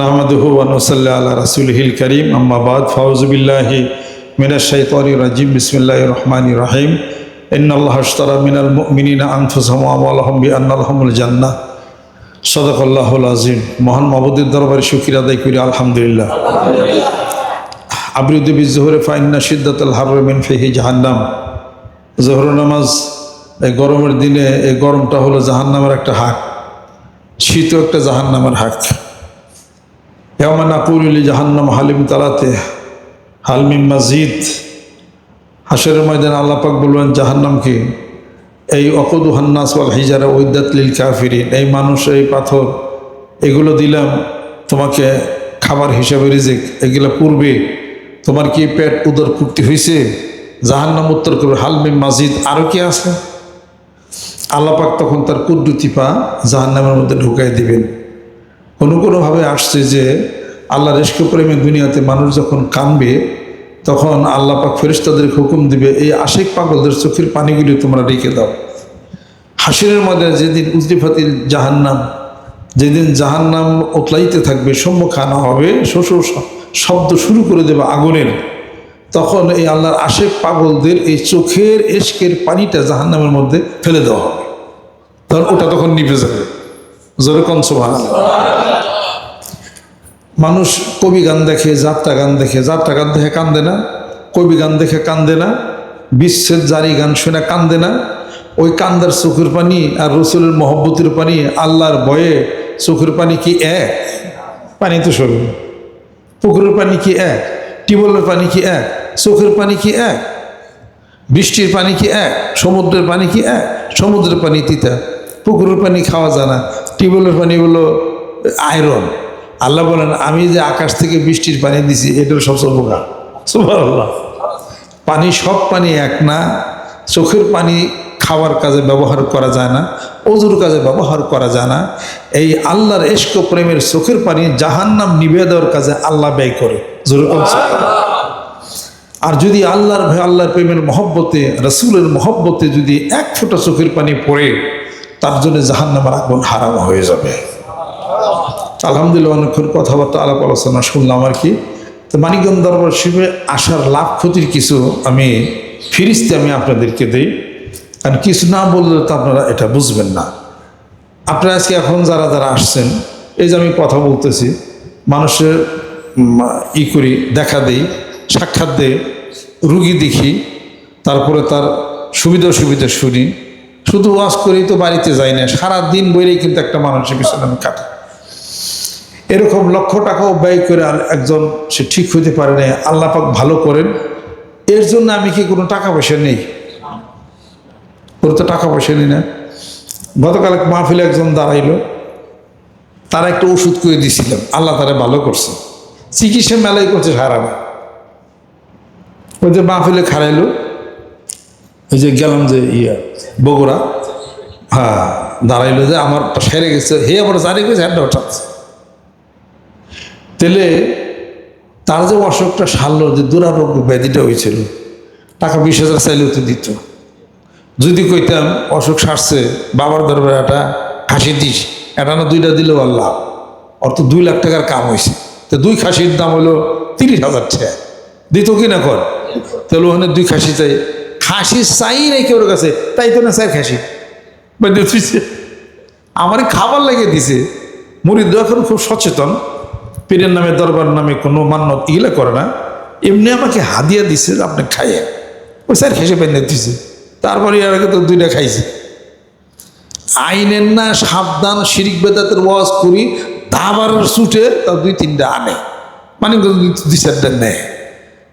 নাহমাদুহু ওয়ানুসাল্লা আল্লাহ রাসুলহিল করিম। আম্মাবাদ ফাউজবিল্লাহি মিনা শৈতরি রাজিম। বিসমিল্লাহ রহমান রাহিম। ইন্নআল্লাহতারা মিনাল মিনা আনফুসামি আন্নালহমুল জান্না সদকল্লাহুল আজিম মহান মাবুদ্দিন দরবারে শুকির আদায় করি, আলহামদুলিল্লাহ। আবৃদ্দিবি জোহরে ফাইন্না সিদ্দাত আল হারমিন ফেহি জাহান্নাম। জহর নামাজ এই গরমের দিনে এই গরমটা হলো জাহান্নামের একটা হাক। শীতও একটা জাহান্নামের হাক। ইয়ামান আকুলি জাহান্নাম হালিম তালাতে হালমিম মাজিদ হাসের ময়দান আল্লাপাক বলবেন জাহান্নামকে এই অকদু হান্নাস ওয়াল হিজারা ওইদাত লিল কাফিরিন। এই মানুষ, এই পাথর, এগুলো দিলাম তোমাকে খাবার হিসাবে রিজিক। এগুলো পূর্বে তোমার কি পেট উদর পূর্তি হয়েছে জাহান্নাম উত্তর করবে হালমিম মাজিদ। আরও কি আছে? আল্লাপাক তখন তার কুদ্দুতি পা জাহান্নামের মধ্যে ঢুকাই দিবেন। কোনো কোনোভাবে আসছে যে আল্লাহ রেস্ক প্রেমে দুনিয়াতে মানুষ যখন কানবে তখন আল্লাহ পাক ফেরিস্তাদের হুকুম দিবে, এই আশেক পাগলদের চোখের পানিগুলি তোমরা রেখে দাও। হাসিরের মধ্যে যেদিন উজরিফাতিল জাহান্নাম, যেদিন জাহান্নাম ওতলাইতে থাকবে সম্মুখ আনা হবে শ্বশুর শব্দ শুরু করে দেবে আগুনের, তখন এই আল্লাহর আশেক পাগলদের এই চোখের এশকের পানিটা জাহান্নামের মধ্যে ফেলে দেওয়া হবে। তখন ওটা তখন নিভে যাবে। জোরে কনসোমান মানুষ কবি গান দেখে, যাত্রা গান দেখে, যাত্রা গান দেখে কান্দে না, কবি গান দেখে কান্দে না, বিশ্বের জারি গান শুনে কান্দে না, ওই কান্দার চোখের পানি আর রসুলের মহব্বতের পানি আল্লাহর ভয়ে চোখের পানি কি এক? পানি তো সরু পুকুরের পানি কি এক? টিউবওয়েলের পানি কি এক? চোখের পানি কি এক? বৃষ্টির পানি কি এক? সমুদ্রের পানি কি এক? সমুদ্রের পানি তিতা। পুকুরের পানি খাওয়া যায় না। টিউবওয়েলের পানি হলো আয়রন। আল্লাহ বলেন, আমি যে আকাশ থেকে বৃষ্টির পানি দিছি এটা সবচেয়ে উপকার সুবহানাল্লাহ। পানি সব পানি এক না, চোখের পানি খাওয়ার কাজে ব্যবহার করা যায় না, অজুর কাজে ব্যবহার করা যায় না। এই আল্লাহর এশক প্রেমের চোখের পানি জাহান্নাম নিবে দেওয়ার কাজে আল্লাহ ব্যয় করে। আর যদি আল্লাহর ভয়, আল্লাহর প্রেমের মহব্বতে, রসুলের মহব্বতে যদি এক ফোঁটা চোখের পানি পড়ে, তার জন্য জাহান্নামের আগুন হারাম হয়ে যাবে। আলহামদুলিল্লাহ অনেকক্ষণ কথাবার্তা, আলাপ আলোচনা শুনলাম আর কি। তো মানিকগঞ্জ দরবার শিবে আসার লাভ ক্ষতির কিছু আমি ফিরিস্তে আমি আপনাদেরকে দিই। কারণ কিছু না বললে তো আপনারা এটা বুঝবেন না। আপনারা আজকে এখন যারা যারা আসছেন, এই যে আমি কথা বলতেছি, মানুষের ই করি, দেখা দেই, সাক্ষাৎ দেই, রুগী দেখি, তারপরে তার সুবিধা অসুবিধা শুনি। শুধু ওয়াজ করেই তো বাড়িতে যাই না, সারাদিন বইলেই কিন্তু একটা মানুষের পিছনে আমি কাটি এরকম লক্ষ টাকাও ব্যয় করে আর একজন সে ঠিক হতে পারে না আল্লাহ পাক ভালো করেন, এর জন্য আমি কি কোনো টাকা পয়সা নেই? ওর তো টাকা পয়সা নেই না। গতকাল এক মাহফিলে একজন দাঁড়াইলো, তারা একটা ওষুধ করে দিয়েছিলাম আল্লাহ তারা ভালো করছে। চিকিৎসা মেলাই করছে সারা না ওই যে মাহফিলে খারাইলো ওই যে গেলাম যে ইয়া, বগুড়া। হ্যাঁ দাঁড়াইলো যে আমার সেরে গেছে, হে আবার জারি গেছে হ্যাঁ তেলে তার যে অসুখটা সারলো, যে দুরারোগ্য ব্যাধিটা হয়েছিল, টাকা বিশ হাজার চাইলেও তো দিত। যদি কইতাম অসুখ সারছে, বাবার দরবারে একটা খাসি দিস এটা না দুইটা দিলেও আল্লাহ তো দুই লাখ টাকার কাম হয়েছে তো দুই খাসির দাম হলো তিরিশ হাজার টাকা। দিত কি না কর? তাহলে ওখানে দুই খাসি চাই। খাসি চাই নাই কেউ কাছে, তাই তো না চাই খাসি? আমার খাবার লেগে দিছে। মুড়িদ এখন খুব সচেতন। পীরের নামে, দরবার নামে কোনো মান্যত ইলে করে না। এমনি আমাকে হাদিয়া দিছে আপনি খাইয়ে। ওই স্যার খেসে বেঁধে দিছে। তারপরে এর আগে তো দুইটা খাইছে। আইনের না সাবধান শিরিক বেদাতের ওয়াজ করি দাবার ছুটে তা দুই তিনটা আনে। মানে দুই চারটা নেয়।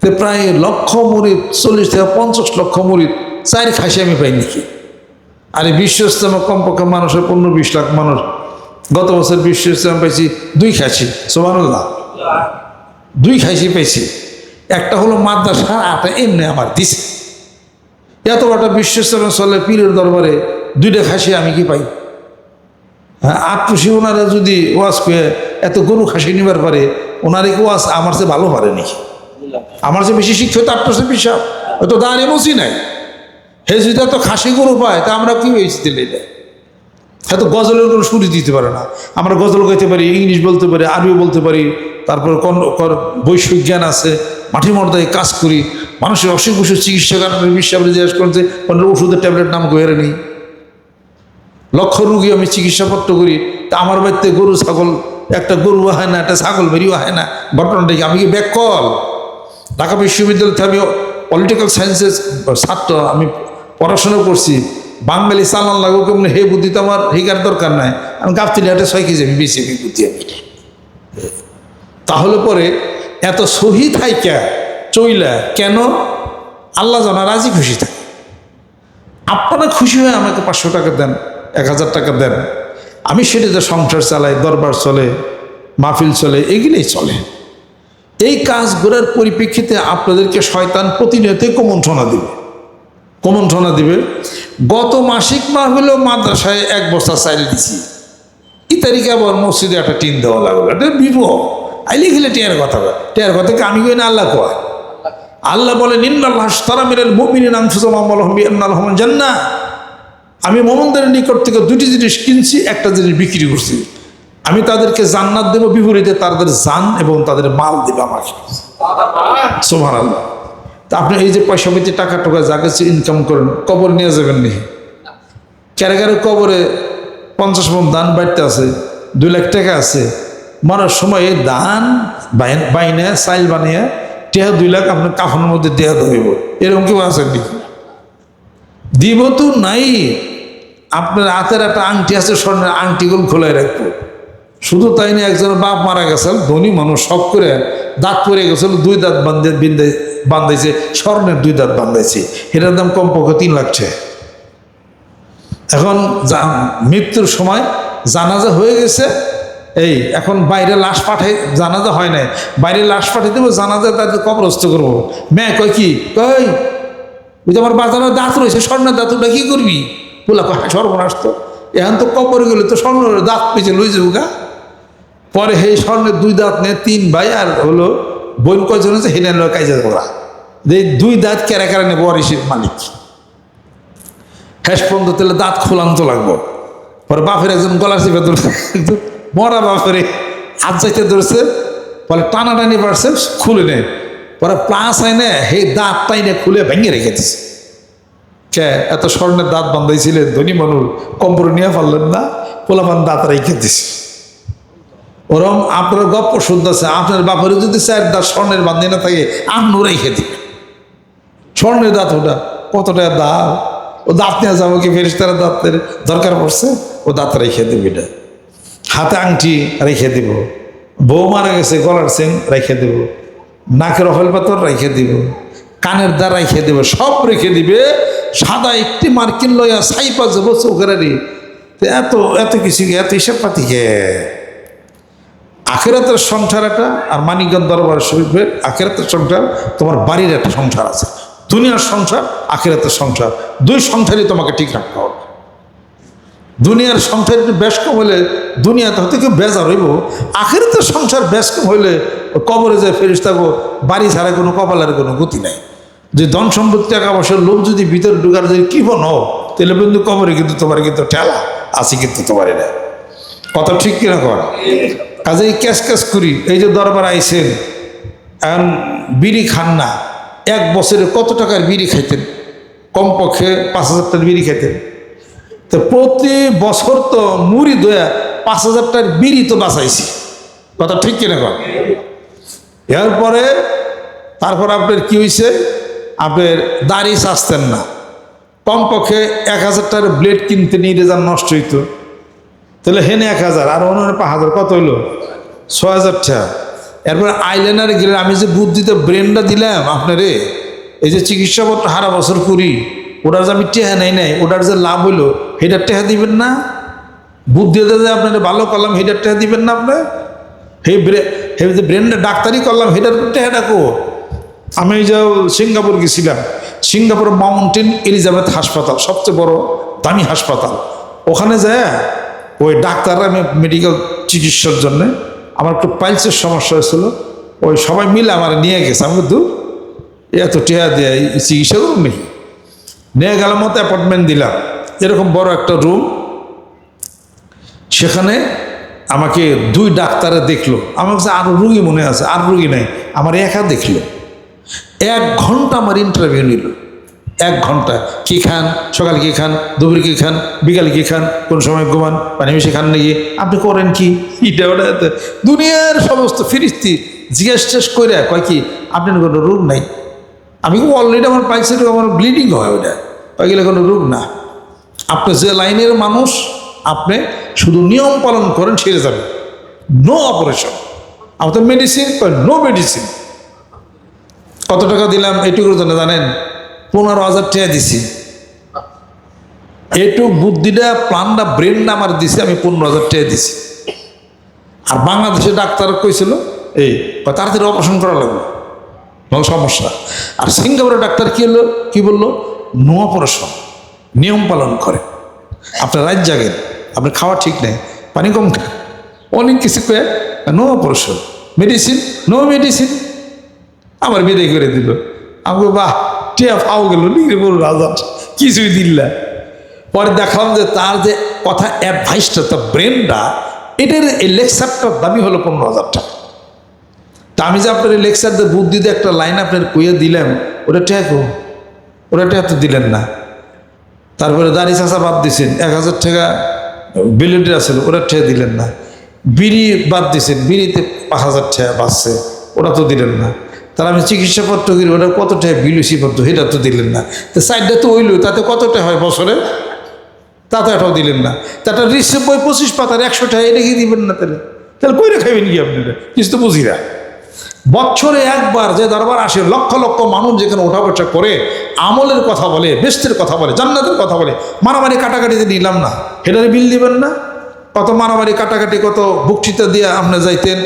তো প্রায় লক্ষ মুড়িদ চল্লিশ থেকে পঞ্চাশ লক্ষ মুড়িদ চার খাসি আমি পাই নাকি। আর এই বিশ্ব কমপক্ষে মানুষের পনেরো বিশ লাখ মানুষ। গত বছর বিশ্ব ইস্তেমা পাইছি দুই খাসি সোমানুল্লাহ দুই খাসি পাইছি। একটা হলো মাদ্রাসা আটা এমনি আমার দিছে। এত বড় বিশ্ব ইস্তেমা চলে পীরের দরবারে দুইটা খাসি আমি কি পাই? হ্যাঁ আটটুসি ওনারা যদি ওয়াজ করে এত গরু খাসি নিবার পারে, ওনারে কি ওয়াজ আমার চেয়ে ভালো পারে নাকি? আমার চেয়ে বেশি শিক্ষিত আটটুসি বিশ্বাস তো দাঁড়িয়ে বসি নাই। হে যদি এত খাসি গরু পায়, তা আমরা কি হয়েছি দিলে হয়তো গজলের কোনো সুরি দিতে পারে না। আমরা গজল গাইতে পারি, ইংলিশ বলতে পারি আরবি বলতে পারি, তারপর কোন বৈষয়িক জ্ঞান আছে, মাঠে মর্দায় কাজ করি। মানুষের অসুখ বিসুখ, চিকিৎসা কারণে বিশ্বাস জিজ্ঞেস করছে কোনো ওষুধের ট্যাবলেট নাম গেরে নেই লক্ষ রুগী আমি চিকিৎসাপত্র করি। তা আমার বাড়িতে গরু, ছাগল, একটা গরু হয় না, একটা ছাগল বেরিয়ে হয় না। ঘটনাটা কি আমি কি ব্যাকল ঢাকা বিশ্ববিদ্যালয় থেকে আমি পলিটিক্যাল সায়েন্সের ছাত্র, আমি পড়াশোনা করছি। বাঙালি চালান লাগো কেমন হে বুদ্ধি তো আমার হিকার দরকার নাই। আমি গাফতিলি হাটে ছয় কেজি আমি বুদ্ধি আমি। তাহলে পরে এত সহি থাইকা চইলা কেন আল্লাহ জানা রাজি খুশি থাকে? আপনারা খুশি হয়ে আমাকে পাঁচশো টাকা দেন, এক হাজার টাকা দেন। আমি সেটাতে সংসার চালাই, দরবার চলে, মাহফিল চলে, এগুলোই চলে। এই কাজ কাজগুলোর পরিপ্রেক্ষিতে আপনাদেরকে শয়তান প্রতিনিয়তই কমন্ঠনা দিবে। কমন্ঠনা দিবে। গত মাসিক মাহফিল মাদ্রাসায় এক বস্তা চাইল দিছি। এই তারিখে আবার মসজিদে একটা টিন দেওয়া লাগল। এটা বিপদ আইলে খেলে টিয়ার কথা। টিয়ার কথা কি আমি কই না আল্লাহ কয়। আল্লাহ বলে জান্নাহ। আমি মোমনদের নিকট থেকে দুটি জিনিস কিনছি, একটা জিনিস বিক্রি করছি। আমি তাদেরকে জান্নাত দেবো বিপরীতে, তাদের জান এবং তাদের মাল দেবে আমাকে। সোমান আল্লাহ তা আপনি এই যে পয়সা পেতে টাকা টাকা যা কিছু ইনকাম করেন, কবর নিয়ে যাবেন নি? কারে কারে কবরে পঞ্চাশ মন দান বাড়তে আছে, দুই লাখ টাকা আছে। মরার সময় দান বাইন- সাইল বানিয়ে টেহা দুই লাখ আপনার কাফনের মধ্যে দেহা ধরিব। এরকম কেউ আছে নাকি? দিব তো নাই। আপনার হাতের একটা আংটি আছে, স্বর্ণের আংটিগুলো খোলাই রাখব। শুধু তাই না, একজনের বাপ মারা গেছিল ধনী মানুষ, সব করে দাঁত পরে গেছিল দুই দাঁত বান্ধে বিন্দে বান্ধাইছে, স্বর্ণের দুই দাঁত বান্ধাইছে। এটার দাম কমপক্ষে তিন টাকা। এখন মৃত্যুর সময় জানাজা হয়ে গেছে, এই এখন বাইরে লাশ পাঠাই জানাজা হয় নাই। বাইরে লাশ পাঠিয়ে দেবো জানাজা তাদের কবরস্থ করব। মেয়ে কয় কি? কই ওই যে আমার বাজারের দাঁত রয়েছে, স্বর্ণের দাঁত ওটা কি করবি? বলা, কয়, সর্বনাশ তো। এখন তো কবরে গেলে তো স্বর্ণের দাঁত পেয়েছে লই যাব গা। পরে সেই স্বর্ণের দুই দাঁত নিয়ে তিন ভাই, আর হলো বোন কয়জন আছে? হেনে কাজে ওরা এই দুই দাঁত কেরা কেরা নেব অরিসির মালিক। শেষ পর্যন্ত তাহলে দাঁত খোলান্ত লাগবো। পরে বাপের একজন গলা চিপে ধরছে। একদম মরা বাপের হাত চাইতে ধরছে। পরে টানাটানি পারছে, খুলে নেয়। পরে প্লাস আইনে সেই দাঁত টাইনে খুলে ভেঙে রেখে দিছে। কে এত স্বর্ণের দাঁত বান্ধাইছিলেন ধনী মানুষ কম্পর নিয়ে পারলেন না, পোলাপান দাঁত রেখে দিছে। ওরম আপনার গপ্প শুনতেছে, আপনার বাপের যদি চার দাঁত স্বর্ণের বান্ধে না থাকে আপনি রেখে দিবে স্বর্ণের দাঁত ওটা, কত টাকা দাম? ও দাঁত নিয়ে যাব কি ফেরিস্তারা দাঁতের দরকার পড়ছে? ও দাঁত রেখে দেবে এটা। হাতে আংটি রেখে দিব। বউ মারা গেছে, গলার সিং রেখে দেব। নাকের অফেল পাথর রেখে দিব। কানের দ্বার রেখে দেব। সব রেখে দিবে। সাদা একটি মার্কিন লইয়া সাইপা যাব তো এত এত কিছু এত হিসাব পাতি কে? আখেরাতের সংসার একটা আর মানিকগঞ্জ দরবার শরীফের আখেরাতের সংসার, তোমার বাড়ির একটা সংসার আছে। দুনিয়ার সংসার, আখেরাতের সংসার। দুই সংসারই তোমাকে ঠিক রাখতে হবে। দুনিয়ার সংসার বেশ কম হলে দুনিয়াতে হয়তো কেউ বেজার হইব। আখেরাতের সংসার বেশ কম হইলে কবরে যায় ফেরিস থাকব বাড়ি ছাড়া কোনো কপালের কোনো গতি নাই। যে ধন সম্পত্তি, টাকা পয়সার লোক যদি ভিতরে ঢুকার যদি কি বনো, তাহলে কিন্তু কবরে কিন্তু তোমার কিন্তু ঠেলা, আছে কিন্তু তোমার এটা। কথা ঠিক কিনা কর কাজেই ক্যাশ ক্যাশ করি। এই যে দরবার আইসেন এখন বিড়ি খান না। এক বছরে কত টাকার বিড়ি খাইতেন? কমপক্ষে পাঁচ হাজার টাকার বিড়ি খাইতেন। তো প্রতি বছর তো মুড়ি দয়া পাঁচ হাজার টাকার বিড়ি তো বাঁচাইছি। কথা ঠিক কিনা কর এরপরে তারপর আপনার কি হয়েছে আপনার দাড়ি চাচ্তেন না। কমপক্ষে এক হাজার টাকার ব্লেড কিনতে নিয়ে যান, নষ্ট হইতো। তাহলে হেনে এক হাজার, আর অন্য হাজার, কত হইল? ছয় হাজার টাকা এরপর আইলাইনারে গেলে আমি যে বুদ্ধিতে ব্রেনটা দিলাম আপনারে, এই যে চিকিৎসাপত্র হারা বছর করি, ওটার যে আমি টেহা নেই নাই, ওটার যে লাভ হইল সেটার টেহা দিবেন না? বুদ্ধিতে যে আপনার ভালো করলাম সেটার টেহা দিবেন না আপনি? হে ব্রে, হে যে ব্রেনটা ডাক্তারি করলাম সেটার টেহাটা কো আমি যে সিঙ্গাপুর গেছিলাম, সিঙ্গাপুর মাউন্টেন এলিজাবেথ হাসপাতাল, সবচেয়ে বড় দামি হাসপাতাল। ওখানে যায় ওই ডাক্তাররা মেডিকেল চিকিৎসার জন্যে, আমার একটু পাইলসের সমস্যা হয়েছিল, ওই সবাই মিলে আমার নিয়ে গেছে। আমি দূর এত টেহা দিয়ে চিকিৎসা করুন নাকি? নিয়ে গেলাম, মতো অ্যাপার্টমেন্ট দিলাম। এরকম বড় একটা রুম সেখানে আমাকে দুই ডাক্তারে দেখল। আমার কাছে আরও রুগী মনে আছে, আর রুগী নাই, আমার একা দেখল। এক ঘণ্টা আমার ইন্টারভিউ নিল। এক ঘণ্টা। কি খান? সকালে কি খান? দুপুরে কি খান? বিকালে কি খান? কোন সময় ঘুমান? পানি মিশে খান নাকি? আপনি করেন কি? এটা ওটা দুনিয়ার সমস্ত ফিরিস্তি জিজ্ঞেস টেস করে কয় কি, আপনার কোনো রোগ নাই? আমি অলরেডি আমার পাইছি আমার ব্লিডিং হয় ওটা ওইগুলো কোনো রোগ না? আপনি যে লাইনের মানুষ, আপনি শুধু নিয়ম পালন করেন, সেরে যাবে। নো অপারেশন আমাদের মেডিসিন নো মেডিসিন কত টাকা দিলাম এইটুকুর জন্য জানেন? পনেরো হাজার টাকা দিছি। এইটুক বুদ্ধিটা প্ল্যানটা ব্রেনটা আমার দিছে, আমি পনেরো হাজার টাকা দিছি। আর বাংলাদেশের ডাক্তার কইছিল, এই তাড়াতাড়ি অপারেশন করা লাগবে। সমস্যা। আর সিঙ্গাপুরের ডাক্তার কি হলো? কি বলল? নো অপারেশন নিয়ম পালন করে। আপনার রাত জাগেন আপনার খাওয়া ঠিক নেই, পানি কম খান। অনেক কিছু কয়ে no operation medicine no medicine আমার বিদায় করে দিল। আমাকে বাহ টিয়া ফাও গেল, নিয়ে বলল, রাজা, কিছুই দিল্লা পরে দেখলাম যে তার যে কথা অ্যাডভাইসটা তার ব্রেনটা এটার এই লেকচারটার দামি হলো পনেরো হাজার টাকা। তা আমি যে আপনার এই লেকচার দিয়ে বুদ্ধি দিয়ে একটা লাইন আপনার কইয়ে দিলাম, ওটা ঠেকো ওটা ঠেক তো দিলেন না। তারপরে দাড়ি চাষা বাদ দিছেন, এক হাজার টাকা বিলিটি আছিল ওটা ঠেয়ে দিলেন না। বিড়ি বাদ দিছেন, বিড়িতে পাঁচ হাজার টাকা বাঁচছে, ওটা তো দিলেন না। তাহলে আমি চিকিৎসাপত্র করি ওটা কত টাকা বিলুসি পত্র সেটা তো দিলেন না। তো সাইডটা তো ওইল তাতে কতটা হয় বছরে? তাতে এটাও দিলেন না। তাটা রিসিভ বই পঁচিশ পাতার একশো টাকা, এটা কি দিবেন না তাহলে? তাহলে কইরে খাইবেন কি আপনারা কিছু তো বুঝি না। বছরে একবার যে দরবার আসে, লক্ষ লক্ষ মানুষ যেখানে ওঠা বসা করে, আমলের কথা বলে, বেস্তের কথা বলে, জান্নাতের কথা বলে, মারামারি কাটাকাটিতে নিলাম না। এটারে বিল দিবেন না? কত মারামারি কাটাকাটি, কত বক্তৃতা দিয়ে আপনি যাইতেন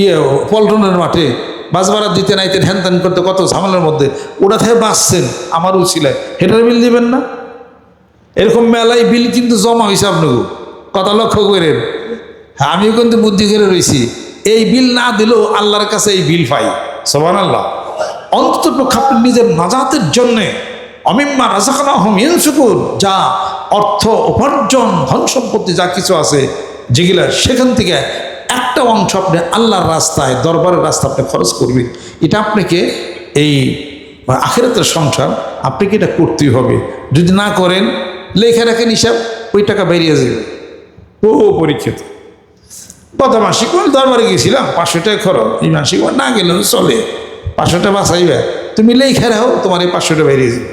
ইয়ে পল্টনের মাঠে বাজবারাত দিতে নাইতে হ্যান ত্যান করতে কত ঝামেলার মধ্যে। ওটা থেকে বাঁচছেন আমার উচিলায়। হেটার বিল দিবেন না? এরকম মেলায় বিল কিন্তু জমা হয়েছে আপনাকে। কথা লক্ষ্য করেন। হ্যাঁ আমিও কিন্তু বুদ্ধি করে রয়েছি এই বিল না দিলেও আল্লাহর কাছে এই বিল পাই। সবান আল্লাহ অন্তত আপনি নিজের নাজাতের জন্যে অমিম্মা রাজাখানা হম ইনসুকুর যা অর্থ উপার্জন, ধন সম্পত্তি যা কিছু আছে, যেগুলা সেখান থেকে একটা অংশ আপনি আল্লাহর রাস্তায়, দরবারের রাস্তা আপনি খরচ করবেন। এটা আপনাকে এই আখেরাতের সংসার, আপনাকে এটা করতেই হবে। যদি না করেন, লেখা রাখেন হিসাব, ওই টাকা বেরিয়ে যাবে। ও পরীক্ষিত গত মাসিক আমি দরবারে গেছিলাম, পাঁচশো টাকা খরচ। এই মাসিক না গেলেও চলে। পাঁচশো টাকা বাঁচাইবে। তুমি লেখা রাখো, তোমার এই পাঁচশো টাকা বেরিয়ে যাবে।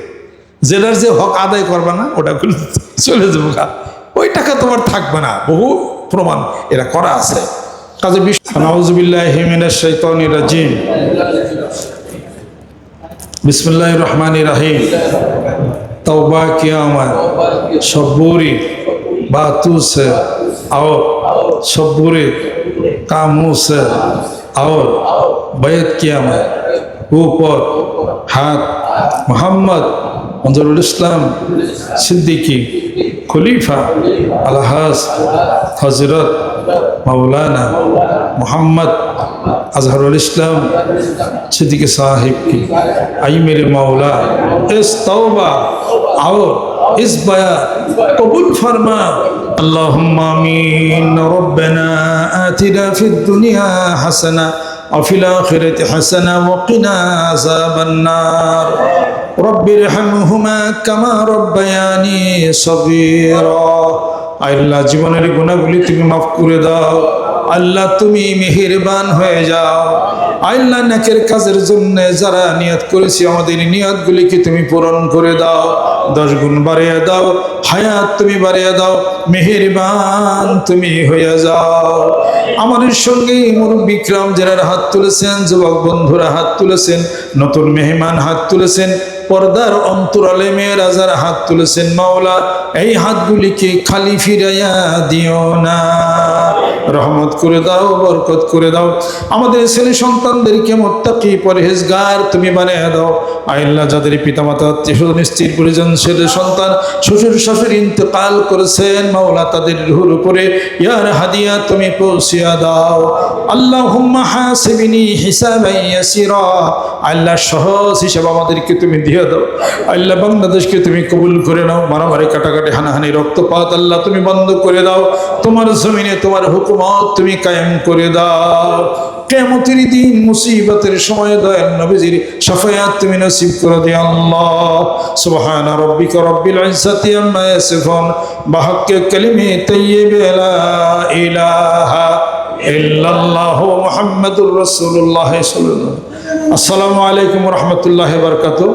জেলার যে হক আদায় করবে না, ওটা চলে যাব। ওই টাকা তোমার থাকবে না। বহু প্রমাণ এরা করা আছে। কাজে বিশ্ববিল্লাহ হিমিনের শৈতনী রাজিম বিসমুল্লাহ রহমান রাহিম तौबा किया मैं शब्बूरी बातों से और शब्बूरी कामों से और बैत किया मैं ऊपर हाथ मोहम्मद मंजरुल इस्लाम सिद्दीकी खलीफा अलहाज हजरत मौलाना मोहम्मद अजहरुल इस्लाम सिद्दीकी साहिब की आई मेरे मौला इस तौबा और इस बया कबूल फरमा اللهم آمين ربنا آتنا في الدنيا حسنة وفي الآخرة حسنة وقنا عذاب النار رب ارحمهما كما ربياني صغيرا আল্লাহ জীবনের গুণাগুলি তুমি মাফ করে দাও। আল্লাহ তুমি মেহেরবান হয়ে যাও। আল্লাহ নাকের কাজের জন্য যারা নিয়ত করেছি, আমাদের নিয়তগুলিকে তুমি পূরণ করে দাও। দশ গুণ বাড়িয়ে দাও, হায়াত তুমি বাড়িয়ে দাও, মেহেরবান তুমি হয়ে যাও। আমাদের সঙ্গে মুরব্বিক্রম যারা হাত তুলেছেন, যুবক বন্ধুরা হাত তুলেছেন, নতুন মেহমান হাত তুলেছেন পর্দার অন্তরালে মেয়েরা যারা হাত তুলেছেন মাওলা। এই হাতগুলিকে খালি ফিরাইয়া দিও না। রহমত করে দাও, বরকত করে দাও। আমাদের ছেলে সন্তানদেরকে মোত্তাকি, পরহেজগার তুমি বানিয়ে দাও। আইল্লাহ যাদের পিতামাতা আত্মীয় স্বজন স্ত্রীর পরিজন ছেলে সন্তান শ্বশুর শাশুড়ি ইন্তেকাল করেছেন, মাওলা তাদের রুহুর উপরে ইয়ার হাদিয়া তুমি পৌঁছিয়া দাও। আল্লাহ হুম্মা হাসিবিনি হিসাবাই ইয়াসিরা। আল্লাহ সহজ হিসাব আমাদেরকে তুমি দিয়ে দাও। আল্লাহ বাংলাদেশকে তুমি কবুল করে নাও। মারামারি, কাটাকাটি, হানাহানি, রক্তপাত আল্লাহ তুমি বন্ধ করে দাও। তোমার জমিনে তোমার হুকুমত তুমি কায়েম করে দাও। কেমতির দিন মুসিবতের সময় দয়াল নবীজির সাফায়াত তুমি নসিব করে দিও আল্লাহ। সুবহান রাব্বিকা রাব্বিল ইজ্জাতি আম্মা ইয়াসিফুন। বাহাক্কে কালিমে তাইয়্যিবে লা ইলাহা ইল্লাল্লাহ মুহাম্মাদুর রাসূলুল্লাহ সাল্লাল্লাহু আলাইহি আসসালামু আলাইকুম ওয়া রাহমাতুল্লাহি ওয়া বারাকাতুহু।